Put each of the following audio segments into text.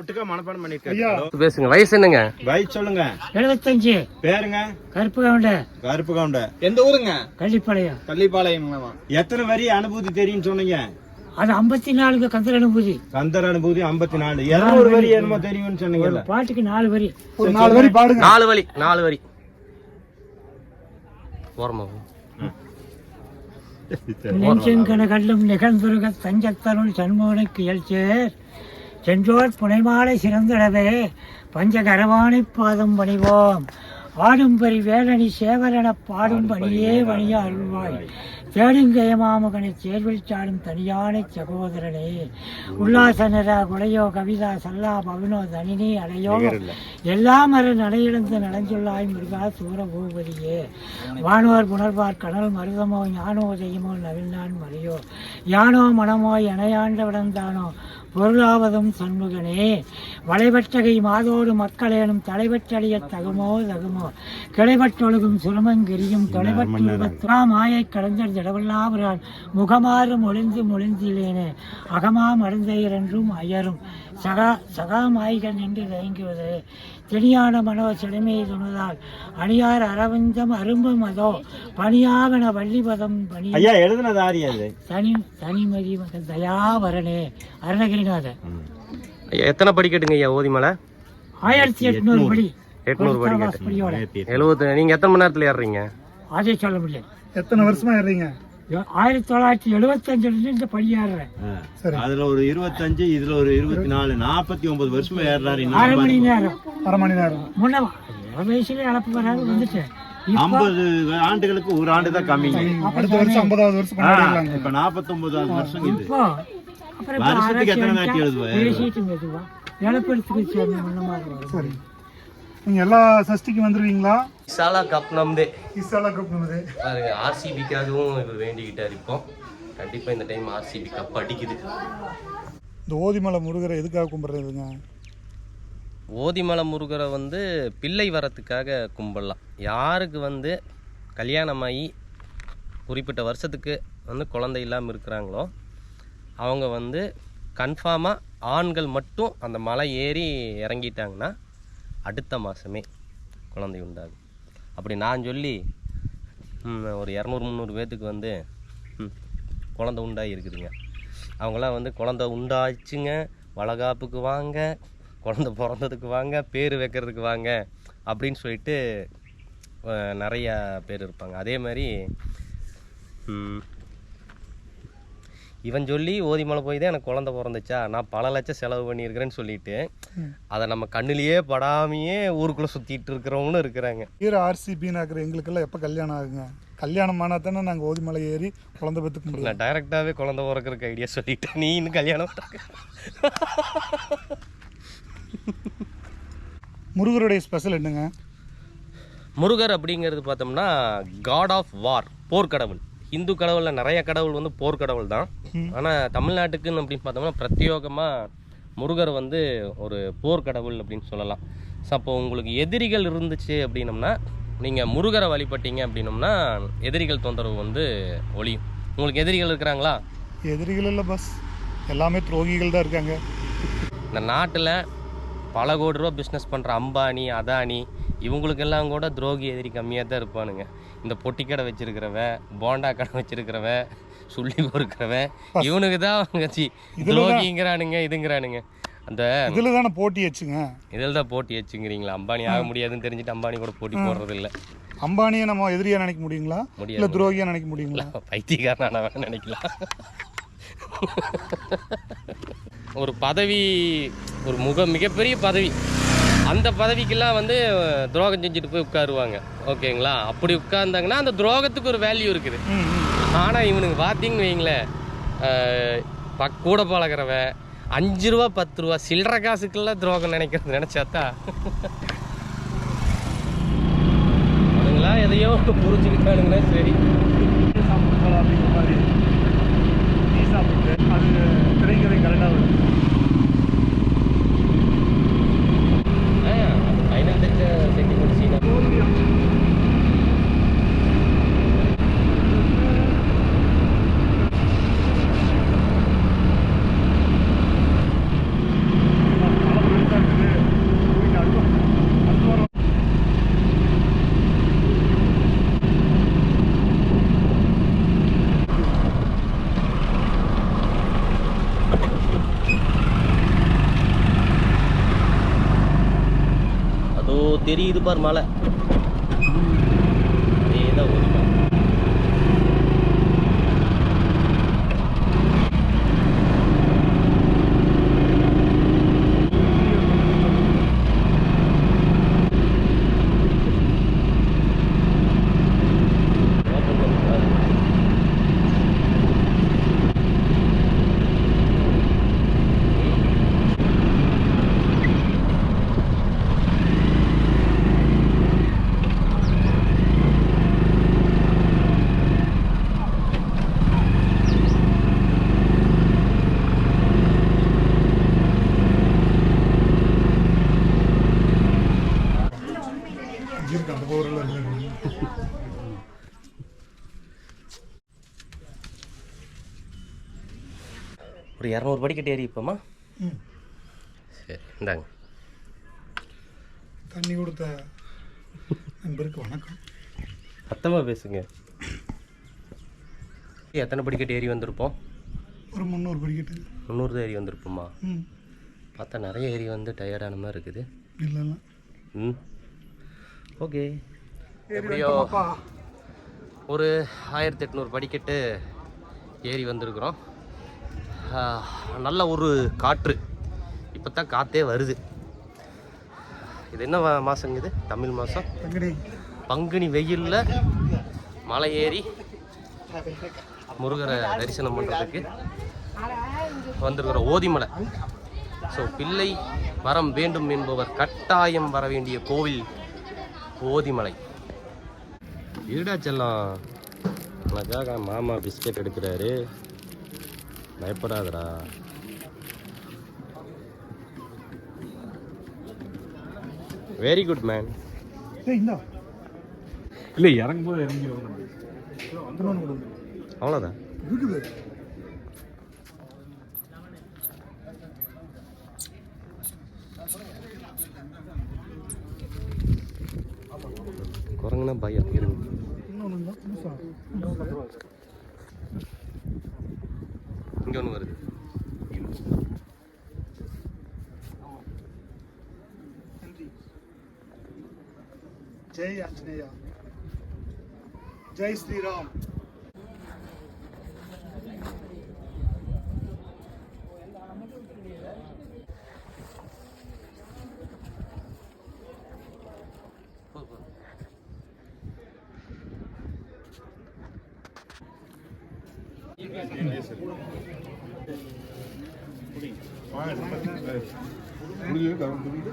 ஒட்டுக்கா மனப்பாடம் பண்ணிருக்காரு. பேசுங்க வயசு என்னங்க? வயசு சொல்லுங்க. எழுபத்தஞ்சு பேருங்க? கருப்பு கவுண்ட. கருப்பு கவுண்ட. எந்த ஊருங்க? கள்ளிப்பாளையம். கள்ளிப்பாளையம் எத்தனை வரி அனுபூதி தெரியும் சொன்னீங்க? அது ஐம்பத்தி நாலுக்கு கந்தர் அனுபூதி. கந்தர் அனுபூதி ஐம்பத்தி நாலு இருநூறு வரி. என்னமோ தெரியும்னு சொன்னீங்கல்ல. பாட்டுக்கு நாலு வரி. ஒரு நாலு வரி பாடுங்க. நாலு வழி நாலு வரி ஓரமா போ. நெஞ்செங்கன கல்லும் நிகழ்ந்துருக தஞ்சத்தருள் சண்முகனுக்கு எழுச்சேர் சென்றோர் புனைமாலை சிறந்திடவே பஞ்சகரவாணி பாதம் பணிவோம். ஆடும்பரி வேலணி சேவலென பாடும் பணியே வணிய அருள்வாய். தேடுங்கயமாமகனை சேர்வில் சாடும் தனியானை சகோதரனே. உல்லாச நிற குலையோ கவிதா சல்லா பவனோ தனினி அடையோ. எல்லாம் அற நடையிழந்து நலஞ்சொல்லாய் முருகா சூர பூபதியே வானோர் புனர்வார் கடல் மருதமோ ஞானோ தெய்யமோ நவிழ்நான் மறையோ. யானோ மனமோ எனையாண்டவிடம் தானோ பொருளாவதும் சண்முகனே. வளைவற்றகை மாதோடு மக்களேனும் தலைவற்றழிய தகுமோ தகுமோ. கிளைவற்றொழுகும் சுரமங்கிரியும் தொலைவற்றுலா மாயை கடந்த ஜடவல்லாபுரான் முகமாறும் ஒளிந்து மொழிந்திலேனே. அகமாம் அருந்தையரென்றும் அயரும். சகா சகாமாய்கள் நின்று தயங்குவது தெளியான மனோ சிலைமையை துணுதால். அணியார் அரவிந்தம் அரும்பும் அதோ. பணியாவன வள்ளிபதம் பணி ஐயா எழுதுனது ஆரி அது. தனி தனிமதி மகன் தயாவரனே. அருணகிரிநாதர். ஐயா எத்தனை படிக்கட்டுங்க ஐயா ஓதிமலை? ஆயிரத்தி எட்நூறு படி. எட்நூறு படிக்கட்டு வாசப்படியோட எழுபது நீங்க எத்தனை மணி நேரத்துல ஏறுறீங்க? அதே சொல்ல முடியாது. எத்தனை வருஷமா ஏறீங்க ஆயிரத்தி தொள்ளாயிரத்தி எழுபத்தஞ்சுல இருந்து இந்த படி ஏறுறேன். அதுல ஒரு இருபத்தஞ்சு இதுல ஒரு இருபத்தி நாலு நாற்பத்தி ஒன்பது வருஷமா ஏறாரு அரை மணி நேரம். அரை மணி நேரம். முன்ன வயசுல இழப்பு வராது வந்துட்டேன் ஐம்பது ஆண்டுகளுக்கு ஒரு ஆண்டு தான் கம்மிங்க அடுத்த வருஷம் ஐம்பதாவது வருஷம் இப்ப நாற்பத்தொன்பதாவது வருஷம் இது. வருஷத்துக்கு எத்தனை நாட்டி எழுதுவ? மாதிரி. வரும் சரி. நீங்க எல்லா சஷ்டிக்கும் வந்துருவீங்களா? விசாலா கப் நம்பே இசாலா கப் நமது பாருங்க ஆர்சிபிக்காகவும் இவர் வேண்டிக்கிட்டார் இப்போ. கண்டிப்பா இந்த டைம் ஆர்சிபி கப் அடிக்குது. இந்த ஓதிமலை முருகரை எதுக்காக கும்பிடுறதுங்க? ஓதிமலை முருகரை வந்து பிள்ளை வரத்துக்காக கும்பிடலாம். யாருக்கு வந்து கல்யாணமாகி குறிப்பிட்ட வருஷத்துக்கு வந்து குழந்தை இல்லாமல் இருக்கிறாங்களோ அவங்க வந்து கன்ஃபார்மாக ஆண்கள் மட்டும் அந்த மலை ஏறி இறங்கிட்டாங்கன்னா அடுத்த மாதமே குழந்தை உண்டாகும். அப்படி நான் சொல்லி ஒரு இரநூறு முந்நூறு பேர்த்துக்கு வந்து குழந்த குழந்தை உண்டாகி இருக்குதுங்க. அவங்களாம் வந்து குழந்தை உண்டாச்சுங்க. வளகாப்புக்கு வாங்க குழந்தை பிறந்ததுக்கு வாங்க பேர் வைக்கிறதுக்கு வாங்க அப்படின்னு சொல்லிட்டு நிறையா பேர் இருப்பாங்க. அதே மாதிரி இவன் சொல்லி ஓதிமலை போய் தான் எனக்கு குழந்தை பிறந்துச்சா? நான் பல லட்சம் செலவு பண்ணியிருக்கிறேன்னு சொல்லிட்டு அதை நம்ம கண்ணுலயே படாமையே ஊருக்குள்ளே சுற்றிட்டு இருக்கிறவங்களும் இருக்கிறாங்க. வீர ஆர்சிபின்னு இருக்கிற எங்களுக்கெல்லாம் எப்போ கல்யாணம் ஆகுங்க? கல்யாணம் ஆனால் தானே நாங்கள் ஓதிமலை ஏறி குழந்தை பெற்றுக்க முடியும். நான் டைரெக்டாகவே குழந்தை பிறக்கிறதுக்கு ஐடியா சொல்லிட்டேன். நீ இன்னும் கல்யாணம். முருகருடைய ஸ்பெஷல் என்னங்க? முருகர் அப்படிங்கிறது பார்த்தோம்னா காட் ஆஃப் வார் போர்க்கடவுள். இந்து கடவுளில் நிறைய கடவுள் வந்து போர்க்கடவுள் தான். ஆனால் தமிழ்நாட்டுக்குன்னு அப்படின்னு பார்த்தோம்னா பிரத்யேகமாக முருகர் வந்து ஒரு போர்க்கடவுள் அப்படின்னு சொல்லலாம். ஸோ அப்போ உங்களுக்கு எதிரிகள் இருந்துச்சு அப்படின்னம்னா நீங்கள் முருகரை வழிபட்டீங்க அப்படின்னம்னா எதிரிகள் தொந்தரவு வந்து ஒழியும். உங்களுக்கு எதிரிகள் இருக்கிறாங்களா? எதிரிகள் இல்லை பஸ் எல்லாமே துரோகிகள் தான் இருக்காங்க. இந்த நாட்டில் பல கோடி ரூபா பிஸ்னஸ் பண்ணுற அம்பானி அதானி இவங்களுக்கெல்லாம் கூட துரோகி எதிரி கம்மியாக தான் இருப்பானுங்க. இந்த பொட்டி கடை வச்சிருக்கிறவ போண்டா கடை வச்சிருக்கிறவ சுள்ளி பொறுக்கிறவ இவனுக்கு தான் அவங்க சி துரோகிங்கிறானுங்க இதுங்கிறானுங்க. அந்த இதில் தானே போட்டி வச்சுங்க? இதில் தான் போட்டி வச்சுங்கிறீங்களா? அம்பானி ஆக முடியாதுன்னு தெரிஞ்சுட்டு அம்பானி கூட போட்டி போடுறது இல்லை அம்பானியை நம்ம எதிரியா நினைக்க முடியுங்களா? முடியாது. இல்லை துரோகியா நினைக்க முடியுங்களா? பைத்தியக்காரனான நினைக்கலாம். ஒரு பதவி ஒரு முக மிகப்பெரிய பதவி. அந்த பதவிக்கெல்லாம் வந்து துரோகம் செஞ்சுட்டு போய் உட்காருவாங்க. ஓகேங்களா? அப்படி உட்கார்ந்தாங்கன்னா அந்த துரோகத்துக்கு ஒரு வேல்யூ இருக்குது. ஆனால் இவனுக்கு பார்த்தீங்கன்னு வைங்களேன் பக் கூட பழகிறவ அஞ்சு ரூபா பத்து ரூபா சில்லற காசுக்கெல்லாம் துரோகம் நினைக்கிறது நினச்சாத்தா? அவனுங்களா எதையோ புரிஞ்சுக்கிட்டானுங்கன்னா சரி. சாப்பிட்டு அப்படிங்கிற மாதிரி. டீ சாப்பிட்டு அது திரைக்கதை கரெக்டாக வருது ஃபைனல் டச்ச சென்டிமெண்ட் சீனா மழை சூப்பர் மலை அதேதான் ஓதி மலை ஓப்பன் பண்ணி பாரு. இருக்கு அந்த போரில் ஒரு இரநூறு படிக்கட்டு ஏறி இப்போமா ம். சரி இந்தாங்க. தண்ணி கொடுத்த நண்பருக்கு வணக்கம். சத்தமாக பேசுங்க. எத்தனை படிக்கட்டு ஏறி வந்திருப்போம்? ஒரு முந்நூறு படிக்கட்டு முந்நூறு தான் ஏறி வந்திருப்போமா? ம். பார்த்தா நிறைய ஏறி வந்து டயர்டான மாதிரி இருக்குது. இல்லை இல்லை. ம். ஓகே. எப்படியோ ஒரு ஆயிரத்தி எட்நூறு படிக்கட்டு ஏறி வந்திருக்கிறோம். நல்ல ஒரு காற்று. இப்போ தான் காற்றே வருது. இது என்ன மா- மாசங்க இது? தமிழ் மாதம் பங்குனி. வெயிலில் மலை ஏறி முருகரை தரிசனம் பண்ணுறதுக்கு வந்திருக்கிற ஓதிமலை. ஸோ பிள்ளை வரம் வேண்டும் என்பவர் கட்டாயம் வர வேண்டிய கோவில் ஓதிமலை. இருடா செல்லம்? உனக்காக மாமா பிஸ்கட் எடுக்கிறாரு. பயப்படாதடா. வெரி குட் மேன் இல்லை இறங்கும் போது இறங்கி அவ்வளோதான் இருக்குது குரங்குனா பயம் இருங்க இன்னொன்று தான் புதுசா இங்கே ஒன்று வருது. ஜெய் ஆஞ்சநேயா. ஜெய் ஸ்ரீராம்.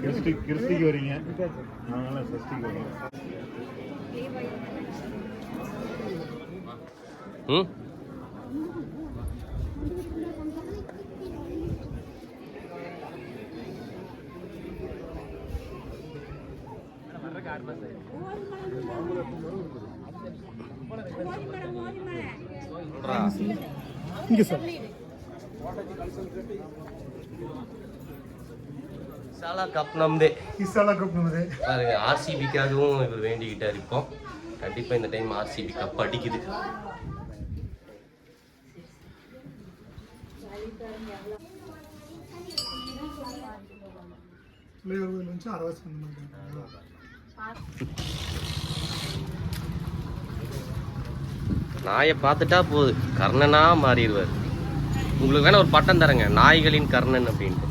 கிறிஸ்டி கிறிஸ்டிக்கு வரீங்க நாங்களாம் சஷ்டிக்கு வரீங்க ம் இங்கே சார் சாலா கப் நம்தே இசாலா கப் நமது பாருங்க ஆர்சிபிக்காகவும் இவர் வேண்டிக்கிட்டார் இப்போ கண்டிப்பாக இந்த டைம் ஆர்சிபி கப் அடிக்குது பிள்ளையார் கோயில் வந்து அரவாசி அந்த மாதிரி நாயை பார்த்துட்டா போகுது கர்ணனா மாறிடுவார். உங்களுக்கு வேணா ஒரு பட்டம் தரேங்க நாய்களின் கர்ணன் அப்படின்ட்டு?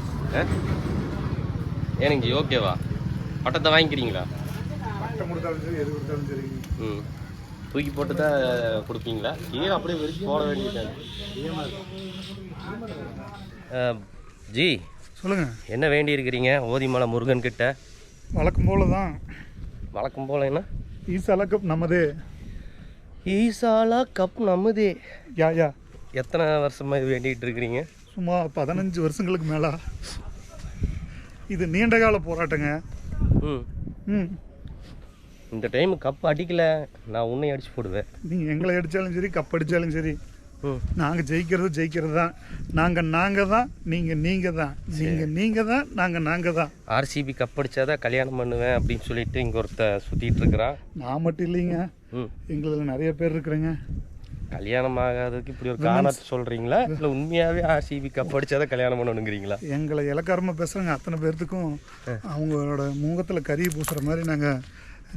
ஏனுங்க ஓகேவா பட்டத்தை வாங்கிக்கிறீங்களா? பட்டம் கொடுத்தாலும் சரி எது கொடுத்தாலும் சரி. ம். தூக்கி போட்டு தான் கொடுப்பீங்களா? கீழே அப்படியே விரிச்சு போட வேண்டியது ஜி சொல்லுங்க. என்ன வேண்டி இருக்கிறீங்க ஓதிமலை முருகன் கிட்ட? வழக்கம் போல தான் வழக்கம் போல என்ன? ஈசாலா கப் நமது. ஈசாலா கப் நம்மதே யா யா. எத்தனை வருஷமா இது வேண்டிகிட்டு இருக்கிறீங்க? சும்மா பதினஞ்சு வருஷங்களுக்கு மேலா. இது நீண்ட கால போராட்டங்க. ம். ம். இந்த டைம் கப் அடிக்கல. நான் உன்னை அடிச்சு போடுவேன். நீங்கள் எங்களை அடித்தாலும் சரி கப் அடித்தாலும் சரி நாங்கள் ஜெயிக்கிறது ஜெயிக்கிறது தான் நாங்கள் நாங்கள் தான் நீங்கள் நீங்கள் தான் நீங்கள் நீங்கள் தான் நாங்கள் நாங்கள் தான் ஆர்சிபி கப் அடிச்சாதான் கல்யாணம் பண்ணுவேன் அப்படின்னு சொல்லிட்டு இங்கே ஒருத்த சுற்றிட்டு இருக்கிறான். நான் மட்டும் இல்லைங்க. ம். எங்களில் நிறைய பேர் இருக்கிறேங்க. கல்யாணம் ஆகாததுக்கு இப்படி ஒரு காரணத்தை சொல்றீங்களா? இல்ல உண்மையாவே ஆர்சிபி கப் அடிச்சாதான் கல்யாணம் பண்ணணுங்கிறீங்களா? எங்களை இலக்காரமாக பேசுகிறவங்க அத்தனை பேர்த்துக்கும் அவங்களோட முகத்தில் கறி பூசுகிற மாதிரி நாங்கள்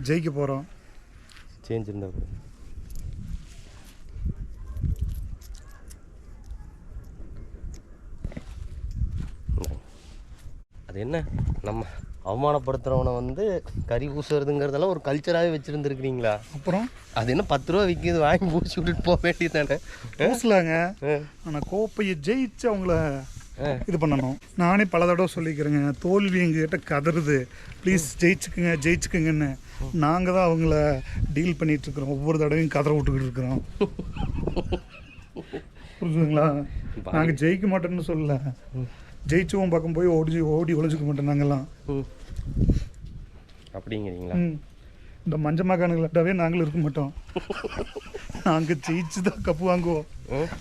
ஜெயிக்க போகிறோம் சேஞ்ச் இருந்தா அது என்ன? நம்ம அவமானப்படுத்துறவனை வந்து கறி பூசுறதுங்கிறதெல்லாம் ஒரு கல்ச்சராகவே வச்சிருந்துருக்கிறீங்களா? அப்புறம்? அது என்ன பத்து ரூபா விற்கிது வாங்கி பூசி விட்டுட்டு போக வேண்டியது தானே? பூசலாங்க. ஆனால் கோப்பையை ஜெயிச்சு அவங்கள இது பண்ணணும். நானே பல தடவை சொல்லிக்கிறேங்க தோல்வி எங்ககிட்ட கதறுது. ப்ளீஸ் ஜெயிச்சுக்குங்க ஜெயிச்சுக்குங்கன்னு. நாங்கள் தான் அவங்கள டீல் பண்ணிட்டு இருக்கிறோம் ஒவ்வொரு தடவையும் கதற விட்டுக்கிட்டு இருக்கிறோம். புரிஞ்சுதுங்களா? நாங்கள் ஜெயிக்க மாட்டோம்னு சொல்லல. ஜெயிச்சவன் பக்கம் போய் ஓடி ஓடி ஒளிஞ்சுக்க மாட்டோம் நாங்கெல்லாம். அப்படிங்கிறீங்களா. இந்த மஞ்சமாக்கானுங்களாட்டாவே நாங்களும் இருக்க மாட்டோம். நாங்கள் ஜெயிச்சு தான் கப்பு வாங்குவோம்.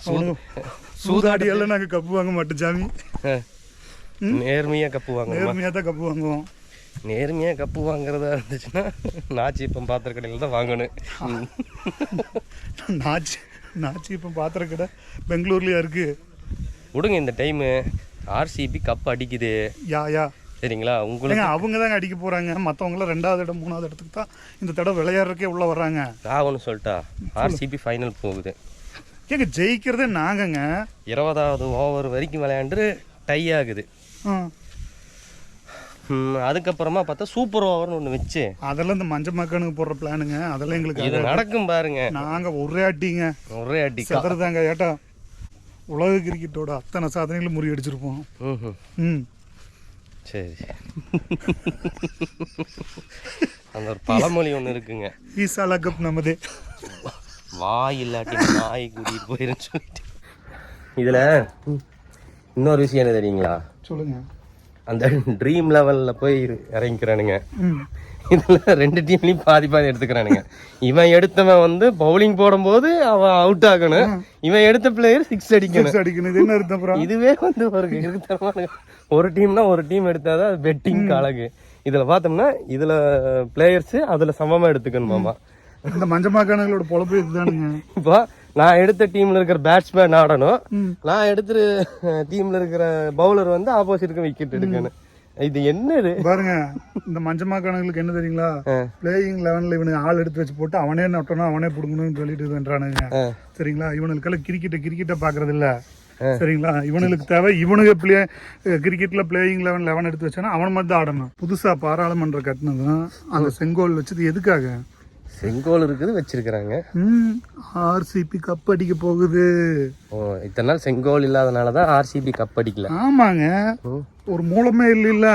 அவனுங்க சூதாடியெல்லாம் நாங்கள் கப்பு வாங்க மாட்டோம் சாமி. ஆ. நேர்மையா கப்பு வாங்கணுமா நேர்மையாக தான் கப்பு வாங்குவோம். நேர்மையா கப்பு வாங்குறதா இருந்துச்சுன்னா நாச்சி இப்போ பாத்திர கடையில் தான் வாங்கணும். நாச்சி நாச்சி இப்போ பாத்திர கடை பெங்களூர்லயா இருக்கு. விடுங்க இந்த டைமு ஆர்சிபி கப் அடிக்குது. யா யா. சரிங்களா? உங்களுக்கு அவங்க தாங்க அடிக்க போறாங்க. மற்றவங்களாம் ரெண்டாவது இடம் மூணாவது இடத்துக்கு தான் இந்த தடவை விளையாடுறக்கே உள்ள வர்றாங்க. நான் ஒன்று சொல்லிட்டா. ஆர்சிபி ஃபைனல் போகுது. ஏங்க ஜெயிக்கிறதே நாங்கங்க. இருபதாவது ஓவர் வரைக்கும் விளையாண்டு டை ஆகுது. அதுக்கப்புறமா பார்த்தா சூப்பர் ஓவர்னு ஒன்று வச்சு. அதெல்லாம் இந்த மஞ்சள் மக்கனுக்கு போடுற பிளானுங்க அதெல்லாம் எங்களுக்கு இது நடக்கும் பாருங்க. நாங்க ஒரே அடிங்க. ஒரே அடி. செதறதாங்க ஏட்டா. உலக கிரிக்கெட்டோட அத்தனை சாதனைகளும் முறியடிச்சிருப்போம். ம் ம். சரி அந்த ஒரு பழமொழி ஒன்று இருக்குங்க. ஈசாலா கப் நமதே. வாய் இல்லாட்டி நாய் கூட்டிகிட்டு சொல்லிட்டு. இதில் இன்னொரு விஷயம் என்ன தெரியுங்களா? சொல்லுங்க. அந்த ட்ரீம் லெவலில் போய் இறங்கிக்கிறானுங்க. இதில் ரெண்டு டீம்லையும் பாதி பாதி எடுத்துக்கிறானுங்க. இவன் எடுத்தவன் வந்து பவுலிங் போடும்போது அவன் அவுட் ஆகணும். இவன் எடுத்த பிளேயர் சிக்ஸ் அடிக்கணும். அடிக்கணும். இதுவே வந்து ஒரு கிறுக்குத்தனமான ஒரு டீம்னா ஒரு டீம் எடுத்தாதான் அது பெட்டிங் அழகு. இதுல பார்த்தோம்னா இதுல பிளேயர்ஸ் அதுல சமமா எடுத்துக்கணுமாமா இந்த மஞ்சமாக்கானங்களோட பொழப்பு இதுதானுங்க. இப்போ நான் எடுத்த டீம்ல இருக்கிற பேட்ஸ்மேன் ஆடணும். நான் எடுத்த டீம்ல இருக்கிற பவுலர் வந்து ஆப்போசிட்க்கு விக்கெட் எடுக்கணும். இது என்னது? பாருங்க இந்த மஞ்சமாக்கானங்களுக்கு என்ன தெரியுங்களா? பிளேயிங் லெவன்ல இவனுக்கு ஆள் எடுத்து வச்சு போட்டு அவனே நட்டணும் அவனே புடுங்கணும்னு சொல்லிட்டு இதுன்றானுங்க சரிங்களா? இவனுக்கெல்லாம் கிரிக்கெட்டை கிரிக்கெட்டை பாக்குறது இல்ல. சரிங்களா? இவனுக்கு தேவை இவனுக்கு பிளே கிரிக்கெட்ல பிளேயிங் லெவன் லெவன் எடுத்து வச்சானா அவன் மட்டும் ஆடணும். புதுசா பாராளுமன்றம் கட்டினதும் அந்த செங்கோல் வச்சது எதுக்காக? செங்கோல் இருக்குது வச்சிருக்கிறாங்க. ம் ஆர்சிபி கப் அடிக்க போகுது. ஓ இத்தனை நாள் செங்கோல் இல்லாதனாலதான் ஆர்சிபி கப் அடிக்கல. ஆமாங்க. ஒரு மூலமே இல்லைல்ல.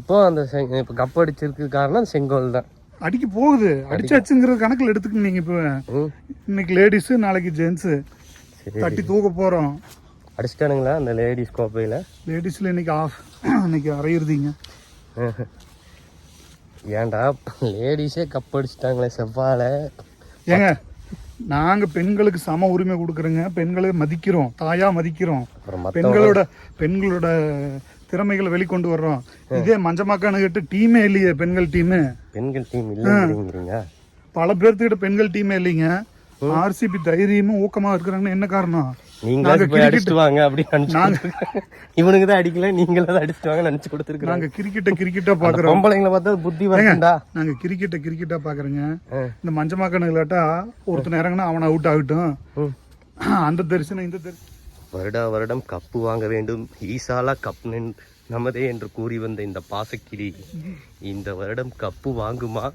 இப்போ அந்த இப்போ கப் அடிச்சிருக்கு காரணம் செங்கோல் தான். அடிக்க போகுது. அடிச்சாச்சுங்கிற கணக்குல எடுத்துக்கணும் நீங்க இப்போ. இன்னைக்கு லேடிஸ் நாளைக்கு ஜென்ஸ் தட்டி தூக்க போறோம். அடிச்சிட்டானுங்களா அந்த லேடிஸ் கோப்பையில்? லேடிஸ்ல இன்னைக்கு ஆஃப் இன்னைக்கு அரையிறதீங்க. ஏன்டா லேடிஸே கப் அடிச்சிட்டாங்களே செவ்வாழை. ஏங்க நாங்க பெண்களுக்கு சம உரிமை கொடுக்குறோங்க. பெண்களை மதிக்கிறோம் தாயா மதிக்கிறோம். பெண்களோட பெண்களோட திறமைகளை வெளிக்கொண்டு வர்றோம். இதே மஞ்சமாக்கானு கிட்ட டீமே இல்லையே பெண்கள் டீமு பெண்கள் டீம் இல்லைங்கிறீங்க. பல பேர்த்துக்கிட்ட பெண்கள் டீமே இல்லைங்க. ஆர்சிபி தைரியமும் ஊக்கமா இருக்கிறாங்கன்னு என்ன காரணம்? நாங்க போய் அடிச்சுட்டு வாங்க அப்படின்னு கொடுத்திருக்காங்க. இவனுக்கு தான் அடிக்கல நீங்களா தான் அடிச்சுட்டு வாங்க நினைச்சு கொடுத்துருக்காங்க. நாங்க கிரிக்கெட்டை கிரிக்கெட்டா பாக்குறோம். பொம்பளைங்களை பார்த்தா புத்தி வரண்டா நாங்க கிரிக்கெட்டை கிரிக்கெட்டா பாக்குறோங்க. இந்த மஞ்சமாக்கானுங்களாட்டா ஒருத்தன் இறங்கினா அவன் அவுட் ஆகட்டும். அந்த தரிசனம் இந்த தரிசனம். வருடா வருடம் கப்பு வாங்க வேண்டும். ஈசாலா கப் நமதே என்று கூறி வந்த இந்த பாசக்கிளி. இந்த வருடம் கப்பு வாங்குமா?